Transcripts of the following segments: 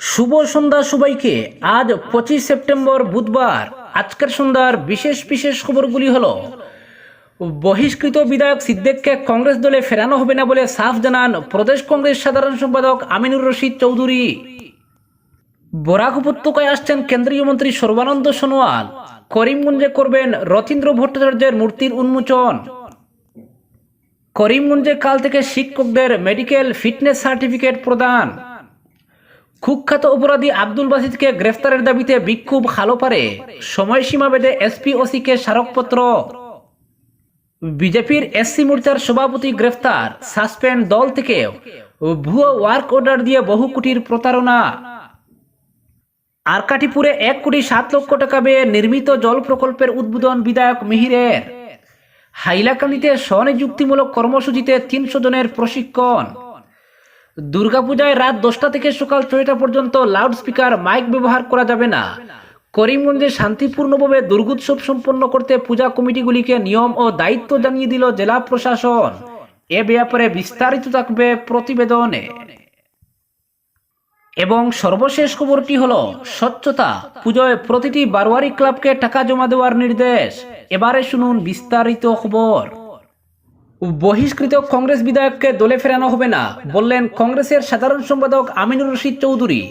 শুভ সন্ধ্যা সবাইকে। আজ পঁচিশ সেপ্টেম্বর বুধবার। আজকের সন্ধ্যার বিশেষ বিশেষ খবরগুলি হল, বহিষ্কৃত বিধায়ক সিদ্দেককে কংগ্রেস দলে ফেরানো হবে না বলে সাফ জানান প্রদেশ কংগ্রেস সাধারণ সম্পাদক আমিনুর রশিদ চৌধুরী। বরাক উপত্যকায় আসছেন কেন্দ্রীয় মন্ত্রী সর্বানন্দ সোনোয়াল। করিমগঞ্জে করবেন রথীন্দ্র ভট্টাচার্যের মূর্তির উন্মোচন। করিমগঞ্জে কাল থেকে শিক্ষকদের মেডিকেল ফিটনেস সার্টিফিকেট প্রদান। কুখ্যাত অপরাধী আব্দুল বাসিদকে গ্রেফতারের দাবিতে বিক্ষোভ খালোপারে সময়সীমা বেঁধে এসপি ওসিকে স্মারকপত্র। বিজেপির এসসি মোর্চার সভাপতি গ্রেফতার। সাসপেন্ড দল থেকে ভুয়ো ওয়ার্ক অর্ডার দিয়ে বহু কোটির প্রতারণা। আরকাটিপুরে এক কোটি সাত লক্ষ টাকা ব্যয়ে নির্মিত জল প্রকল্পের উদ্বোধন বিধায়ক মিহিরের। হাইলাকান্দিতে স্বনিযুক্তিমূলক কর্মসূচিতে তিনশো জনের প্রশিক্ষণ। দুর্গাপূজায় রাত দশটা থেকে সকাল ছয়টা পর্যন্ত লাউডস্পিকার মাইক ব্যবহার করা যাবে না। করিমগঞ্জে শান্তিপূর্ণভাবে দুর্গোৎসব সম্পন্ন করতে পূজা কমিটিগুলিকে নিয়ম ও দায়িত্ব জানিয়ে দিল জেলা প্রশাসন। এ ব্যাপারে বিস্তারিত থাকবে প্রতিবেদনে। এবং সর্বশেষ খবরটি হল, স্বচ্ছতা পুজোয় প্রতিটি বারোয়ারি ক্লাবকে টাকা জমা দেওয়ার নির্দেশ। এবারে শুনুন বিস্তারিত খবর। বহিষ্কৃত কংগ্রেস বিধায়ককে দলে ফেরানো হবে না, বললেন কংগ্রেসের সাধারণ সম্পাদক আমিনুর রশিদ চৌধুরী।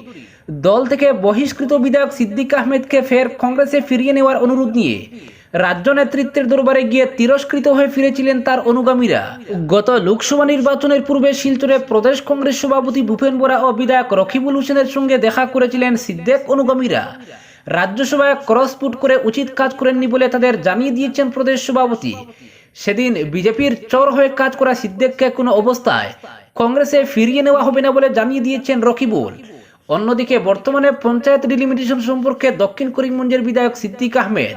দল থেকে বহিষ্কৃত বিধায়ক সিদ্দিক আহমেদকে ফের কংগ্রেসে ফিরিয়ে নেওয়ার অনুরোধ নিয়ে রাজ্য নেতৃত্বের দরবারে গিয়ে তিরস্কৃত হয়ে ফিরেছিলেন তার অনুগামীরা। গত লোকসভা নির্বাচনের পূর্বে শিলচরে প্রদেশ কংগ্রেস সভাপতি ভূপেন বোরা ও বিধায়ক রকিবুল হোসেনের সঙ্গে দেখা করেছিলেন সিদ্দেক অনুগামীরা। রাজ্যসভায় ক্রসপুট করে উচিত কাজ করেননি বলে তাদের জানিয়ে দিয়েছেন প্রদেশ সভাপতি। সেদিন বিজেপির চর হয়ে কাজ করা সিদ্দেককে কোনো অবস্থায় কংগ্রেসে ফিরিয়ে নেওয়া হবে না বলে জানিয়ে দিয়েছেন রকিবুল। অন্যদিকে বর্তমানে পঞ্চায়েত ডিলিমিটেশন সম্পর্কে দক্ষিণ করিমগঞ্জের বিধায়ক সিদ্দিক আহমেদ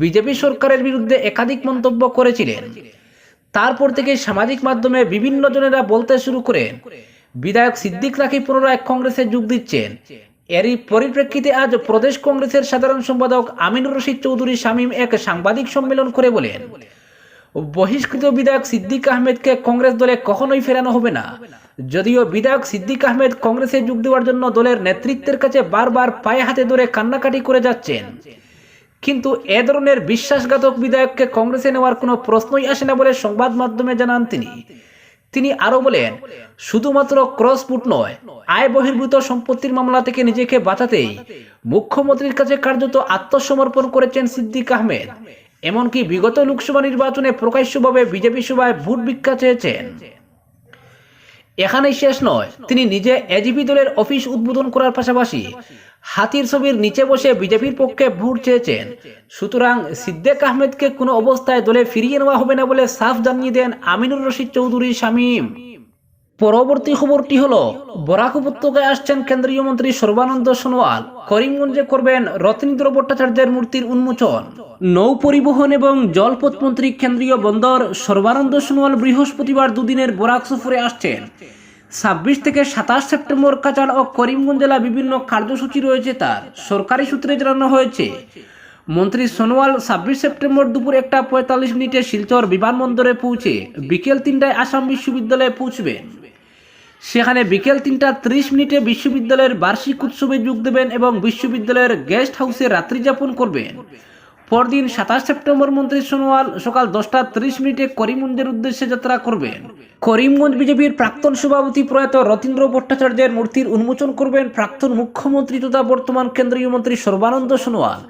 বিজেপি সরকারের বিরুদ্ধে একাধিক মন্তব্য করেছিলেন। তারপর থেকে সামাজিক মাধ্যমে বিভিন্ন জনেরা বলতে শুরু করেন, বিধায়ক সিদ্দিক নাকি পুনরায় কংগ্রেসে যোগ দিচ্ছেন। এরই পরিপ্রেক্ষিতে আজ প্রদেশ কংগ্রেসের সাধারণ সম্পাদক আমিনুর রশিদ চৌধুরী শামীম এক সাংবাদিক সম্মেলন করে বলেন বহিষ্কৃত বিধায়ক সিদ্দিক আহমেদকে কংগ্রেস দলে কখনোই ফেরানো হবে না। যদিও বিধায়ক সিদ্দিক আহমেদ কংগ্রেসে যোগ দেওয়ার জন্য দলের নেতৃত্বের কাছে বারবার পায়ে হাতে ধরে কান্নাকাটি করে যাচ্ছেন। কিন্তু এ ধরনের বিশ্বাসঘাতক বিধায়ককে কংগ্রেসে নেওয়ার কোনো প্রশ্নই আসে না বলে সংবাদ মাধ্যমে জানান তিনি। তিনি আরও বলেন, শুধুমাত্র ক্রসপুট নয়, আয় বহির্ভূত সম্পত্তির মামলা থেকে নিজেকে বাঁচাতেই মুখ্যমন্ত্রীর কাছে কার্যত আত্মসমর্পণ করেছেন সিদ্দিক আহমেদ। এমনকি বিগত লোকসভা নির্বাচনে প্রকাশ্যভাবে বিজেপি সভায় ভোট ভিক্ষা চেয়েছেন। এখানেই শেষ নয়, তিনি নিজে এজিপি দলের অফিস উদ্বোধন করার পাশাপাশি হাতির ছবির নিচে বসে বিজেপির পক্ষে ভোট চেয়েছেন। সুতরাং সিদ্দেক আহমেদকে কোনো অবস্থায় দলে ফিরিয়ে নেওয়া হবে না বলে সাফ জানিয়ে দেন আমিনুর রশিদ চৌধুরী শামীম পরবর্তী খবরটি হলো, বরাক উপত্যকায় আসছেন কেন্দ্রীয় মন্ত্রী সর্বানন্দ সোনোয়াল। করিমগঞ্জে করবেন রত্নীন্দ্র ভট্টাচার্যের মূর্তির উন্মোচন। নৌ পরিবহন এবং জলপথ মন্ত্রী কেন্দ্রীয় বন্দর সর্বানন্দ সোনোয়াল বৃহস্পতিবার দুদিনের বরাক সফরে আসছেন। ছাব্বিশ থেকে সাতাশ সেপ্টেম্বর কাচাল ও করিমগঞ্জ জেলা বিভিন্ন কার্যসূচি রয়েছে তার। সরকারি সূত্রে জানানো হয়েছে, মন্ত্রী সোনোয়াল ছাব্বিশ সেপ্টেম্বর দুপুর একটা পঁয়তাল্লিশ মিনিটে শিলচর বিমানবন্দরে পৌঁছে বিকেল তিনটায় আসাম বিশ্ববিদ্যালয়ে পৌঁছবেন। সেখানে বিকেল তিনটা ত্রিশ মিনিটে বিশ্ববিদ্যালয়ের বার্ষিক উৎসবে যোগ দেবেন এবং বিশ্ববিদ্যালয়ের গেস্ট হাউসে রাত্রি যাপন করবেন। পরদিন সাতাশ সেপ্টেম্বর মন্ত্রী সোনোয়াল সকাল দশটা ত্রিশ মিনিটে করিমগঞ্জের উদ্দেশ্যে যাত্রা করবেন। করিমগঞ্জ বিজেপির প্রাক্তন সভাপতি প্রয়াত রতীন্দ্র ভট্টাচার্যের মূর্তির উন্মোচন করবেন প্রাক্তন মুখ্যমন্ত্রী তথা বর্তমান কেন্দ্রীয় মন্ত্রী সর্বানন্দ সোনোয়াল।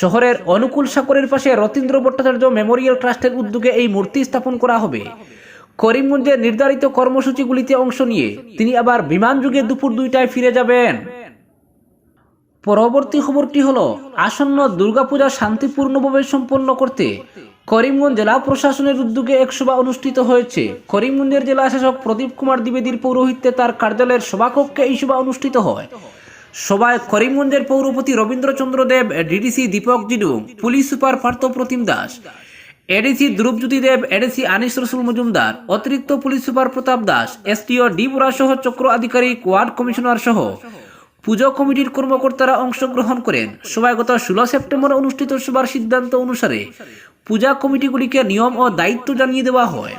শহরের অনুকূল সাগরের পাশে রতীন্দ্র ভট্টাচার্য মেমোরিয়াল ট্রাস্টের উদ্যোগে এই মূর্তি স্থাপন করা হবে। করিমগঞ্জের নির্ধারিত কর্মসূচিগুলিতে অংশ নিয়ে তিনি আবার বিমান যুগে দুপুর দুইটায় ফিরে যাবেন। পরবর্তী খবরটি হলো, আসন্ন দুর্গাপূজা শান্তিপূর্ণভাবে সম্পন্ন করতে করিমগঞ্জ জেলা প্রশাসনের উদ্যোগে এক সভা অনুষ্ঠিত হয়েছে। করিমগঞ্জের জেলা শাসক প্রদীপ কুমার দ্বিবেদীর পৌরোহিত্যে তার কার্যালয়ের সভাকক্ষে এই সভা অনুষ্ঠিত হয়। সভায় করিমগঞ্জের পৌরপতি Rabindrachandra Deb DDC Dipak Jidu, police super Partha Pratim Das ADC Dhrubajyoti Deb ADC Anis Rasul Majumdar, অতিরিক্ত police super Pratap Das, STO D Bora সহ চক্র আধিকারিক, ওয়ার্ড কমিশনার সহ পুজো কমিটির কর্মকর্তারা অংশগ্রহণ করেন। সভায় গত ষোলো সেপ্টেম্বর অনুষ্ঠিত সভার সিদ্ধান্ত অনুসারে পূজা কমিটিগুলিকে নিয়ম ও দায়িত্ব জানিয়ে দেওয়া হয়।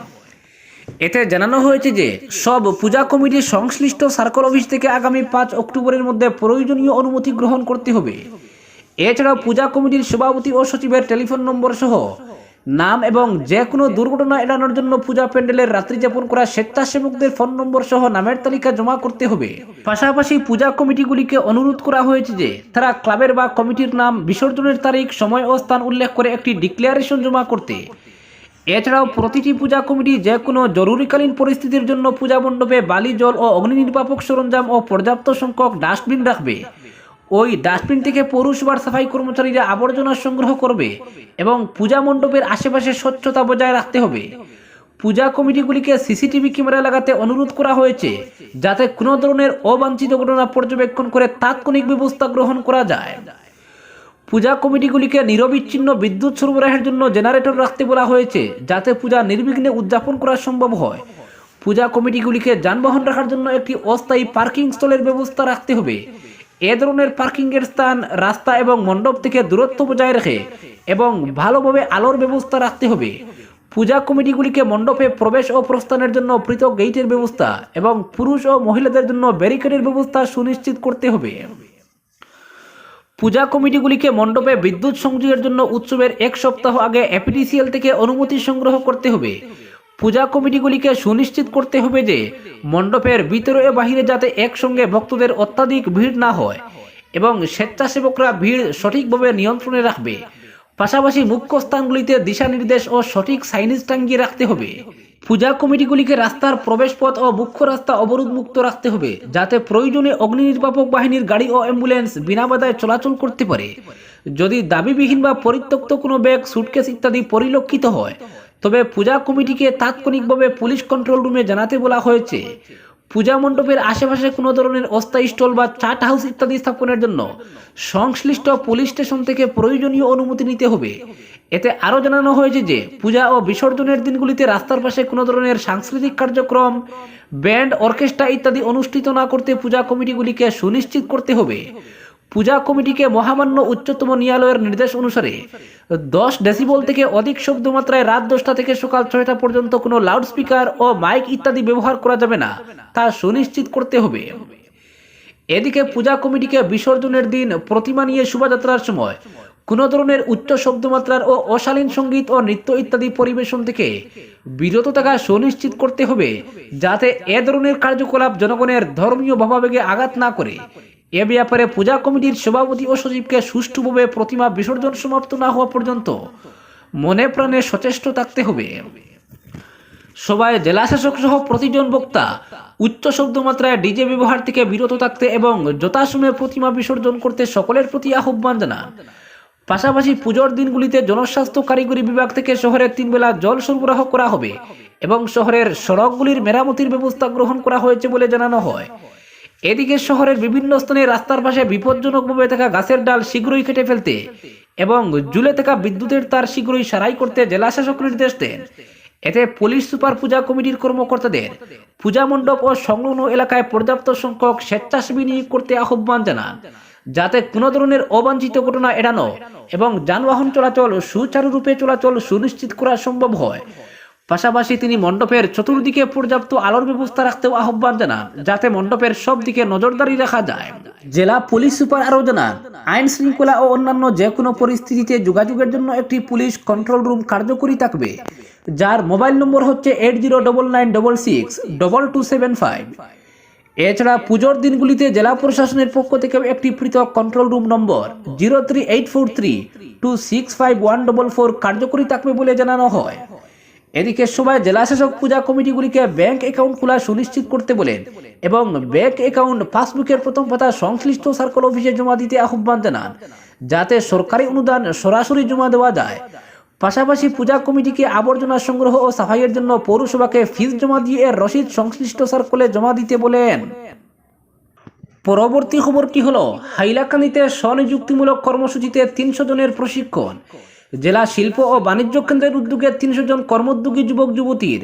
এতে জানানো হয়েছে যে, সব পূজা কমিটির সংশ্লিষ্ট সার্কল অফিস থেকে আগামী পাঁচ অক্টোবরের মধ্যে প্রয়োজনীয় অনুমতি গ্রহণ করতে হবে। এছাড়াও পূজা কমিটির সভাপতি ও সচিবের টেলিফোন নম্বর সহ নাম এবং যে কোনো দুর্ঘটনা এড়ানোর জন্য পূজা প্যান্ডেলের রাত্রি যাপন করা স্বেচ্ছাসেবকদের ফোন নম্বর সহ নামের তালিকা জমা করতে হবে। পাশাপাশি পূজা কমিটিগুলিকে অনুরোধ করা হয়েছে যে, তারা ক্লাবের বা কমিটির নাম, বিসর্জনের তারিখ, সময় ও স্থান উল্লেখ করে একটি ডিক্লারেশন জমা করতে। এছাড়াও প্রতিটি পূজা কমিটি যে কোনো জরুরিকালীন পরিস্থিতির জন্য পূজা মণ্ডপে বালি জল ও অগ্নি নির্বাপক সরঞ্জাম ও পর্যাপ্ত সংখ্যক ডাস্টবিন রাখবে। ওই ডাস্টবিন থেকে পৌরসভার সাফাই কর্মচারীরা আবর্জনা সংগ্রহ করবে এবং পূজা মণ্ডপের আশেপাশে স্বচ্ছতা বজায় রাখতে হবে। পূজা কমিটিগুলিকে সিসিটিভি ক্যামেরা লাগাতে অনুরোধ করা হয়েছে যাতে কোনো ধরনের অবাঞ্ছিত ঘটনা পর্যবেক্ষণ করে তাৎক্ষণিক ব্যবস্থা গ্রহণ করা যায়। পূজা কমিটিগুলিকে নিরবিচ্ছিন্ন বিদ্যুৎ সরবরাহের জন্য জেনারেটর রাখতে বলা হয়েছে যাতে পূজা নির্বিঘ্নে উদযাপন করা সম্ভব হয়। পূজা কমিটিগুলিকে যানবাহন রাখার জন্য একটি অস্থায়ী পার্কিং স্থলের ব্যবস্থা রাখতে হবে। এ ধরনের পার্কিংয়ের স্থান, রাস্তা এবং মণ্ডপ থেকে দূরত্ব বজায় রেখে এবং ভালোভাবে আলোর ব্যবস্থা রাখতে হবে। পূজা কমিটিগুলিকে মণ্ডপে প্রবেশ ও প্রস্থানের জন্য পৃথক গেইটের ব্যবস্থা এবং পুরুষ ও মহিলাদের জন্য ব্যারিকেডের ব্যবস্থা সুনিশ্চিত করতে হবে। পূজা কমিটিগুলিকে মণ্ডপে বিদ্যুৎ সংযোগের জন্য উৎসবের এক সপ্তাহ আগে এপিডিসিএল থেকে অনুমতি সংগ্রহ করতে হবে। পূজা কমিটিগুলিকে সুনিশ্চিত করতে হবে যে মণ্ডপের ভিতরে ও বাহিরে যাতে একসঙ্গে ভক্তদের অত্যাধিক ভিড় না হয় এবং স্বেচ্ছাসেবকরা ভিড় সঠিকভাবে নিয়ন্ত্রণে রাখবে। পাশাপাশি মুখ্য স্থানগুলিতে দিশা নির্দেশ ও সঠিক সাইনিজ টাঙ্গিয়ে রাখতে হবে। পূজা কমিটিগুলিকে রাস্তার প্রবেশপথ ও মুখ্য রাস্তা অবরোধ মুক্ত রাখতে হবে, যাতে প্রয়োজনে অগ্নি নির্বাপক বাহিনীর গাড়ি ও অ্যাম্বুলেন্স বিনা বাধায় চলাচল করতে পারে। যদি দাবিবিহীন বা পরিত্যক্ত কোনো ব্যাগ সুটকেস ইত্যাদি পরিলক্ষিত হয় তবে পূজা কমিটিকে তাৎক্ষণিকভাবে পুলিশ কন্ট্রোল রুমে জানাতে বলা হয়েছে, পূজা মণ্ডপের আশেপাশে কোনো ধরনের অস্থায়ী স্টল বা চাট হাউস ইত্যাদি স্থাপনের জন্য সংশ্লিষ্ট পুলিশ স্টেশন থেকে প্রয়োজনীয় অনুমতি নিতে হবে। এতে আরও জানানো হয়েছে যে, পূজা ও বিসর্জনের দিনগুলিতে রাস্তার পাশে কোনো ধরনের সাংস্কৃতিক কার্যক্রম, ব্যান্ড, অর্কেস্ট্রা ইত্যাদি অনুষ্ঠিত না করতে পূজা কমিটিগুলিকে সুনিশ্চিত করতে হবে। পূজা কমিটিকে মহামান্য উচ্চতম ন্যায়ালয়ের নির্দেশ অনুসারে দশ ডেসিবল থেকে অধিক শব্দমাত্রায় রাত দশটা থেকে সকাল ছয়টা পর্যন্ত কোনো লাউডস্পিকার ও মাইক ইত্যাদি ব্যবহার করা যাবে না, তা সুনিশ্চিত করতে হবে। এদিকে পূজা কমিটিকে বিসর্জনের দিন প্রতিমা নিয়ে শোভাযাত্রার সময় কোনো ধরনের উচ্চ শব্দমাত্রার ও অশালীন সংগীত ও নৃত্য ইত্যাদি পরিবেশন থেকে বিরত থাকা সুনিশ্চিত করতে হবে, যাতে এ ধরনের কার্যকলাপ জনগণের ধর্মীয় ভাবাবেগে আঘাত না করে। এ ব্যাপারে পূজা কমিটির সভাপতি ও সচিবকে সুষ্ঠুভাবে প্রতিমা বিসর্জন সমাপ্ত না হওয়া পর্যন্ত মনে প্রাণে সচেষ্ট থাকতে হবে। সবাই জেলাশাসক সহ প্রতিজন বক্তা উচ্চ শব্দমাত্রায় ডিজে ব্যবহার থেকে বিরত থাকতে এবং যথাসময়ে প্রতিমা বিসর্জন করতে সকলের প্রতি আহ্বান জানান। পাশাপাশি পুজোর দিনগুলিতে জনস্বাস্থ্য কারিগরি বিভাগ থেকে শহরের তিন বেলা জল সরবরাহ করা হবে এবং শহরের সড়কগুলির মেরামতির ব্যবস্থা গ্রহণ করা হয়েছে বলে জানানো হয়। এদিকে শহরের বিভিন্ন স্থানে রাস্তার পাশে বিপজ্জনকভাবে থাকা গাছের ডাল শীঘ্রই কেটে ফেলতে এবং জুলে থাকা বিদ্যুতের তার শীঘ্রই সারাই করতে জেলাশাসক নির্দেশ দেন। এতে পুলিশ সুপার পূজা কমিটির কর্মকর্তাদের, পূজা মণ্ডপ ও সংলগ্ন এলাকায় পর্যাপ্ত সংখ্যক স্বেচ্ছাসেবী নিয়োগ করতে আহ্বান জানান, যাতে কোনো ধরনের অবাঞ্ছিত ঘটনা এড়ানো এবং যানবাহন চলাচল সুচারুরূপে চলাচল সুনিশ্চিত করা সম্ভব হয়। পাশাপাশি তিনি মণ্ডপের চতুর্দিকে পর্যাপ্ত আলোর ব্যবস্থা রাখতেও আহ্বান জানান, যাতে মণ্ডপের সব দিকে নজরদারি রাখা যায়। জেলা পুলিশ সুপার আরও জানান, আইন শৃঙ্খলা ও অন্যান্য যে কোনো পরিস্থিতিতে যোগাযোগের জন্য একটি পুলিশ কন্ট্রোল রুম কার্যকরী থাকবে, যার মোবাইল নম্বর হচ্ছে eight zero double nine double six double two seven five. এছাড়া পুজোর দিনগুলিতে জেলা প্রশাসনের পক্ষ থেকে একটি পৃথক control room number zero three eight four three two six five one double four কার্যকরী থাকবে বলে জানানো হয়। এদিকে সবাই জেলাশাসক পূজা কমিটিগুলিকে ব্যাংক অ্যাকাউন্ট খোলা সুনিশ্চিত করতে বলেন এবং ব্যাংক অ্যাকাউন্ট, পাসবুকের প্রথম পাতা সংশ্লিষ্ট সার্কেল অফিসে জমা দিতে আহ্বান জানান, যাতে সরকারি অনুদান সরাসরি জমা দেওয়া যায়। পাশাপাশি পূজা কমিটিকে আবর্জনা সংগ্রহ ও সাফাইয়ের জন্য পৌরসভাকে ফিস জমা দিয়ে রসিদ সংশ্লিষ্ট সার্কেলে জমা দিতে বলেন। পরবর্তী খবরটি হল, হাইলাকান্দিতে স্বনিযুক্তিমূলক কর্মসূচিতে তিনশো জনের প্রশিক্ষণ। জেলা শিল্প ও বাণিজ্য কেন্দ্রের উদ্যোগে তিনশো জন কর্মোদ্যোগী যুবক, যুবতীর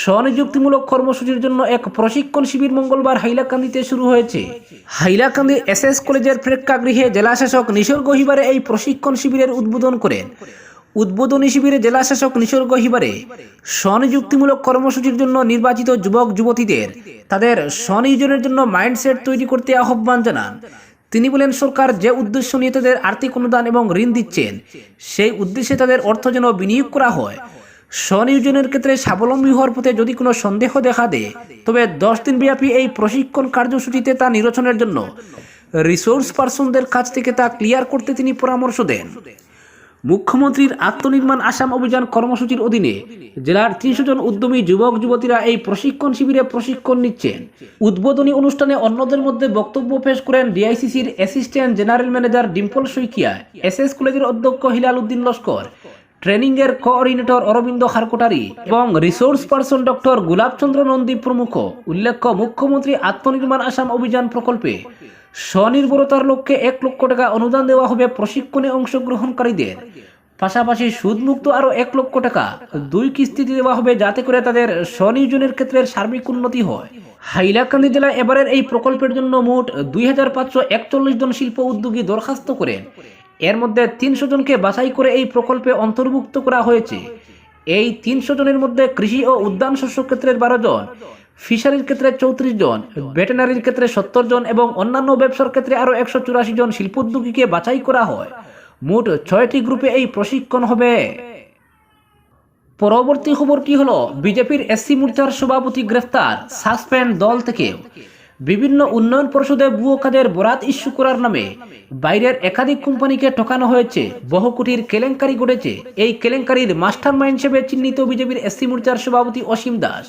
স্বনিযুক্তিমূলক কর্মসূচির জন্য এক প্রশিক্ষণ শিবির মঙ্গলবার হাইলাকান্দিতে শুরু হয়েছে। হাইলাকান্দি এস এস কলেজের প্রেক্ষাগৃহে জেলাশাসক নিসর্গ হিবারে এই প্রশিক্ষণ শিবিরের উদ্বোধন করেন। উদ্বোধনী শিবিরে জেলাশাসক নিসর্গ হিবারে স্বনিযুক্তিমূলক কর্মসূচির জন্য নির্বাচিত যুবক, যুবতীদের তাদের স্বনিয়োজনের জন্য মাইন্ডসেট তৈরি করতে আহ্বান জানান। তিনি বলেন, সরকার যে উদ্দেশ্য নিয়ে তাদের আর্থিক অনুদান এবং ঋণ দিচ্ছেন, সেই উদ্দেশ্যে তাদের অর্থ যেন বিনিয়োগ করা হয়। স্বনিয়োজনের ক্ষেত্রে স্বাবলম্বী হওয়ার পথে যদি কোনো সন্দেহ দেখা দেয়, তবে দশ দিন ব্যাপী এই প্রশিক্ষণ কার্যসূচিতে তা নিরচনের জন্য রিসোর্স পার্সনদের কাছ থেকে তা ক্লিয়ার করতে তিনি পরামর্শ দেন। মুখ্যমন্ত্রীর আত্মনির্মাণ আসাম অভিযান কর্মসূচির অধীনে জেলার তিনশো জন উদ্যমী যুবক, যুবতীরা এই প্রশিক্ষণ শিবিরে প্রশিক্ষণ নিচ্ছেন। উদ্বোধনী অনুষ্ঠানে অন্যদের মধ্যে বক্তব্য পেশ করেন ডিআইসিসির assistant general manager Dimple Saikia S S কলেজের অধ্যক্ষ হিলাল উদ্দিন লস্কর ট্রেনিং এর কোঅর্ডিনেটর অরবিন্দ খারকোটারি এবং resource person doctor Golapchandra Nandi প্রমুখ। উল্লেখ্য, মুখ্যমন্ত্রী আত্মনির্মাণ আসাম অভিযান প্রকল্পে স্বনির্ভরতার লক্ষ্যে এক লক্ষ টাকা অনুদান দেওয়া হবে প্রশিক্ষণে অংশগ্রহণকারীদের। পাশাপাশি সুদমুক্ত আরও এক লক্ষ টাকা দুই কিস্তিতে দেওয়া হবে যাতে করে তাদের স্বনিয়োজনের ক্ষেত্রে সার্বিক উন্নতি হয়। হাইলাকান্দি জেলা এবারের এই প্রকল্পের জন্য মোট দুই হাজার পাঁচশো একচল্লিশ জন শিল্প উদ্যোগী দরখাস্ত করেন। এর মধ্যে তিনশো জনকে বাছাই করে এই প্রকল্পে অন্তর্ভুক্ত করা হয়েছে। এই তিনশো জনের মধ্যে কৃষি ও উদ্যান শস্য ক্ষেত্রের বারো জন ফিশারির ক্ষেত্রে চৌত্রিশ জন, ভেটেনারির ক্ষেত্রে সত্তর জন এবং অন্যান্য ব্যবসার ক্ষেত্রে আরও একশো চুরাশি জন শিল্পোদ্যোগীকে বাছাই করা হয়। মোট ছয়টি গ্রুপে এই প্রশিক্ষণ হবে। পরবর্তী খবরটি হলো, বিজেপির এসসি মোর্চার সভাপতি গ্রেফতার, সাসপেন্ড দল থেকে। বিভিন্ন উন্নয়ন পরিষদে ভুয়ো কাজের বরাত ইস্যু করার নামে বাইরের একাধিক কোম্পানিকে ঠকানো হয়েছে, বহু কোটির কেলেঙ্কারি ঘটেছে। এই কেলেঙ্কারির মাস্টার মাইন্ড হিসেবে চিহ্নিত বিজেপির এসসি মোর্চার সভাপতি অসীম দাস।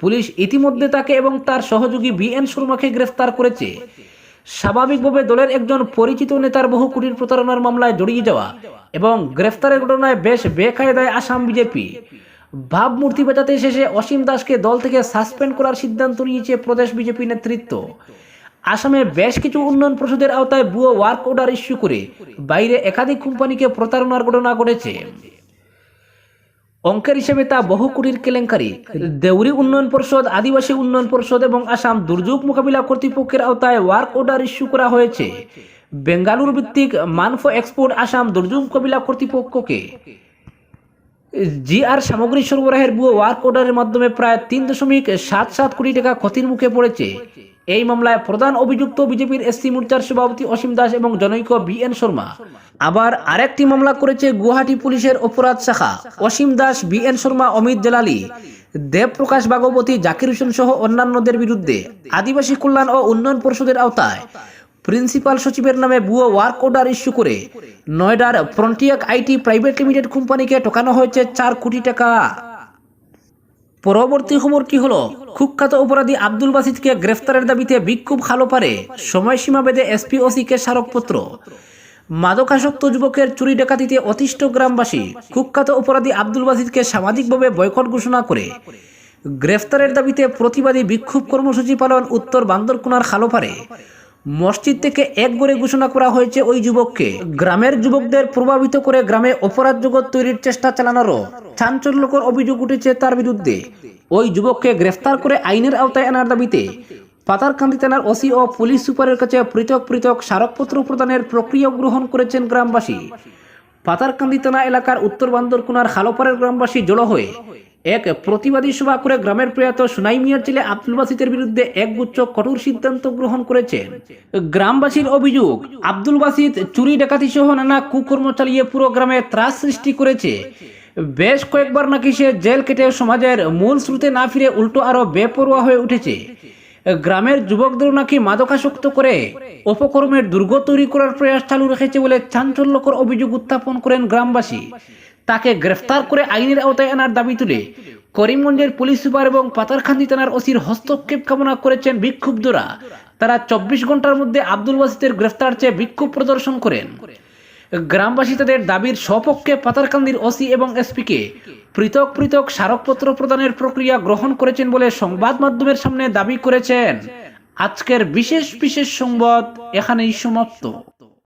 পুলিশ ইতিমধ্যে তাকে এবং তার সহযোগী বি এন শর্মাকে গ্রেফতার করেছে। স্বাভাবিকভাবে দলের একজন পরিচিত নেতার বহু কোটির প্রতারণার মামলায় জড়িয়ে যাওয়া এবং গ্রেফতারের ঘটনায় বেশ বেকায়দায় আসাম বিজেপি। ভাবমূর্তি বেচাতে শেষে অসীম দাসকে দল থেকে সাসপেন্ড করার সিদ্ধান্ত নিয়েছে প্রদেশ বিজেপি নেতৃত্ব। আসামে বেশ কিছু উন্নয়ন পরিষদের আওতায় ভুয়ো ওয়ার্ক অর্ডার ইস্যু করে বাইরে একাধিক কোম্পানিকে প্রতারণার ঘটনা ঘটেছে। অঙ্কের হিসেবে তা বহু কোটির কেলেঙ্কারি। দেউরি উন্নয়ন পরিষদ, আদিবাসী উন্নয়ন পরিষদ এবং আসাম দুর্যোগ মোকাবিলা কর্তৃপক্ষের আওতায় ওয়ার্ক অর্ডার ইস্যু করা হয়েছে। বেঙ্গালুরু ভিত্তিক মানফো এক্সপোর্ট আসাম দুর্যোগ মোকাবিলা কর্তৃপক্ষকে। জিআর সামগ্রী সরবরাহের ভুয়ো ওয়ার্ক অর্ডারের মাধ্যমে প্রায় তিন দশমিক সাত সাত কোটি টাকা ক্ষতির মুখে পড়েছে। এই মামলায় প্রধান অভিযুক্ত বিজেপির এসসি মোর্চার সভাপতি অসীম দাস এবং জনৈক বি এন শর্মা। আবার আরেকটি মামলা করেছে গুয়াহাটি পুলিশের অপরাধ শাখা। অসীম দাস, বি এন শর্মা, অমিত জেলালি, দেবপ্রকাশ বাগবতী জাকির হোসেন সহ অন্যান্যদের বিরুদ্ধে আদিবাসী কল্যাণ ও উন্নয়ন পরিষদের আওতায় প্রিন্সিপাল সচিবের নামে ভুয়ো ওয়ার্ক অর্ডার ইস্যু করে নয়ডার ফ্রন্টিয়াক আইটি প্রাইভেট লিমিটেড কোম্পানিকে ঠকানো হয়েছে চার কোটি টাকা। পরবর্তী খবরটি হলো? কুখ্যাত অপরাধী আব্দুল বাসিদকে গ্রেফতারের দাবিতে বিক্ষোভ খালোপারে সময়সীমা বেঁধে এসপি ওসিকে স্মারকপত্র। মাদকাসক্ত যুবকের চুরি ডাকাতিতে অতিষ্ঠ গ্রামবাসী কুখ্যাত অপরাধী আব্দুল বাসিদকে সামাজিকভাবে বয়কট ঘোষণা করে। গ্রেফতারের দাবিতে প্রতিবাদী বিক্ষোভ কর্মসূচি পালন উত্তর বান্দরকুনার খালোপারে মসজিদ থেকে এক গড়ে ঘোষণা করা হয়েছে ওই যুবককে। গ্রামের যুবকদের প্রভাবিত করে গ্রামে অপরাধ জগৎ তৈরির চেষ্টা চালানোরও চাঞ্চল্যকর অভিযোগ উঠেছে তার বিরুদ্ধে। ওই যুবককে গ্রেফতার করে আইনের আওতায় আনার দাবিতে পাতারকান্দি থানার ওসি ও পুলিশ সুপারের কাছে পৃথক পৃথক স্মারকপত্র প্রদানের প্রক্রিয়া গ্রহণ করেছেন গ্রামবাসী। পাতারকান্দি থানা এলাকার উত্তর বান্দরকুনার খালোপাড়ের গ্রামবাসী জড়ো হয়ে এক প্রতিবাদী সভা করে গ্রামের প্রয়াত সুনাই মিয়ার ছেলে আব্দুল বাসিদের বিরুদ্ধে একগুচ্ছ কঠোর সিদ্ধান্ত গ্রহণ করেছেন গ্রামবাসীর অভিযোগ, আব্দুল বাসিদ চুরি, ডাকাতি সহ নানা কুকর্ম চালিয়ে পুরো গ্রামে ত্রাস সৃষ্টি করেছে। বেশ কয়েকবার নাকি সে জেল কেটে সমাজের মূল স্রোতে না ফিরে উল্টো আরও বেপরোয়া হয়ে উঠেছে। গ্রামের যুবকদের নাকি মাদকাসক্ত করে অপকর্মের দুর্গ তৈরি করার প্রয়াস চালু রেখেছে বলে চাঞ্চল্যকর অভিযোগ উত্থাপন করেন গ্রামবাসী। তাকে গ্রেফতার করে আইনের আওতায় আনার দাবি তুলে করিমগঞ্জের পুলিশ সুপার এবং পাতারখান্দি থানার ওসির হস্তক্ষেপ কামনা করেছেন বিক্ষুব্ধরা। তারা চব্বিশ ঘণ্টার মধ্যে আব্দুল বাসিদের গ্রেফতার চেয়ে বিক্ষোভ প্রদর্শন করেন। গ্রামবাসী তাদের দাবির সপক্ষে পাতারকান্দির ওসি এবং এসপিকে পৃথক পৃথক স্মারকপত্র প্রদানের প্রক্রিয়া গ্রহণ করেছেন বলে সংবাদ মাধ্যমের সামনে দাবি করেছেন। আজকের বিশেষ বিশেষ সংবাদ এখানেই সমাপ্ত।